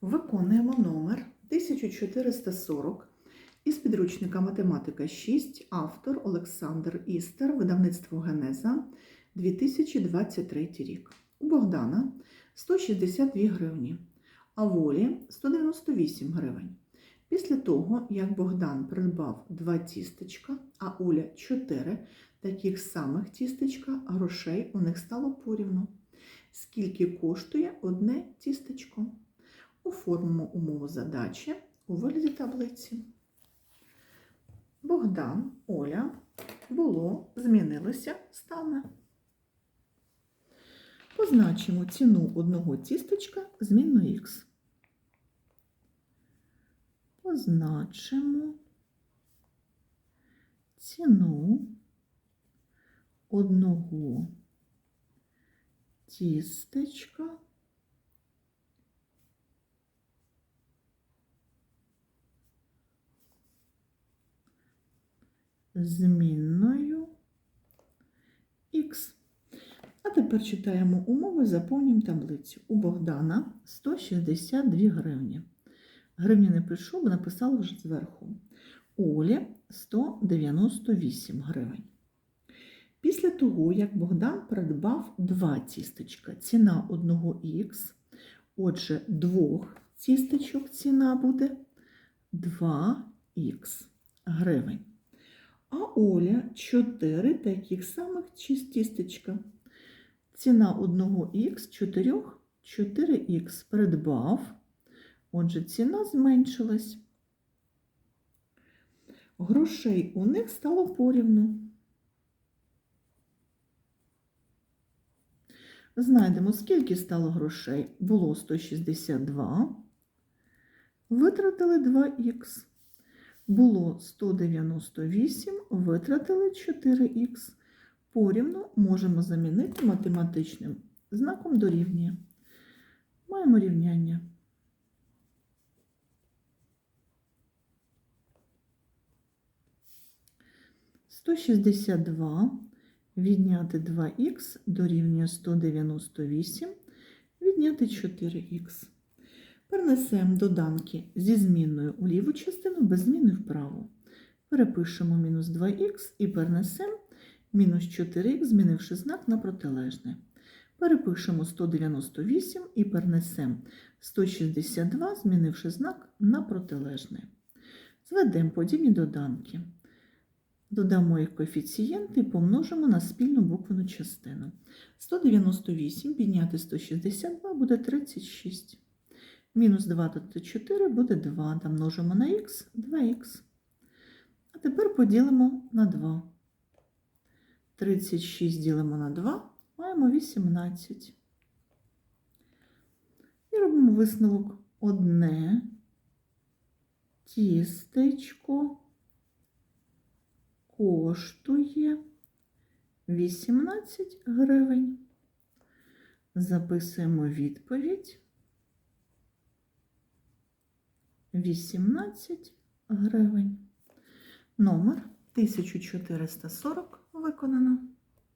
Виконуємо номер 1440 із підручника Математика 6, автор Олександр Істер, видавництво Генеза, 2023 рік. У Богдана 162 гривні, а в Олі 198 гривень. Після того, як Богдан придбав два тістечка, а Оля 4 таких самих тістечка, грошей у них стало порівну. Скільки коштує одне тістечко? Оформимо умову задачі у вигляді таблиці. Богдан, Оля, було, змінилося, стане. Позначимо ціну одного тістечка змінно х. Позначимо ціну одного тістечка змінною х. А тепер читаємо умови, заповнюємо таблицю. У Богдана 162 гривні. Гривні не пишу, бо написала вже зверху. У Олі 198 гривень. Після того, як Богдан придбав два тістечка, ціна одного х, отже, двох тістечок ціна буде 2х гривень. А Оля 4 таких самих тістечка. Ціна одного х 4 4х придбав, отже, ціна зменшилась. Грошей у них стало порівну. Знайдемо, скільки стало грошей. Було 162. Витратили 2х. Було 198, витратили 4х. Порівну можемо замінити математичним знаком дорівнює. Маємо рівняння. Сто шістдесят два відняти 2х дорівнює 198, відняти 4х. Перенесемо доданки зі змінною у ліву частину, без зміни в праву. Перепишемо мінус 2х і перенесемо мінус 4х, змінивши знак на протилежне. Перепишемо 198 і перенесемо 162, змінивши знак на протилежне. Зведемо подібні доданки. Додамо їх коефіцієнти і помножимо на спільну буквену частину. 198 підняти 162 буде 36. Мінус 2 додати 4 буде 2. Та множимо на х 2х. А тепер поділимо на 2. 36 ділимо на 2, маємо 18. І робимо висновок одне тістечко коштує 18 гривень. Записуємо відповідь 18 гривень. Номер 1440 виконано.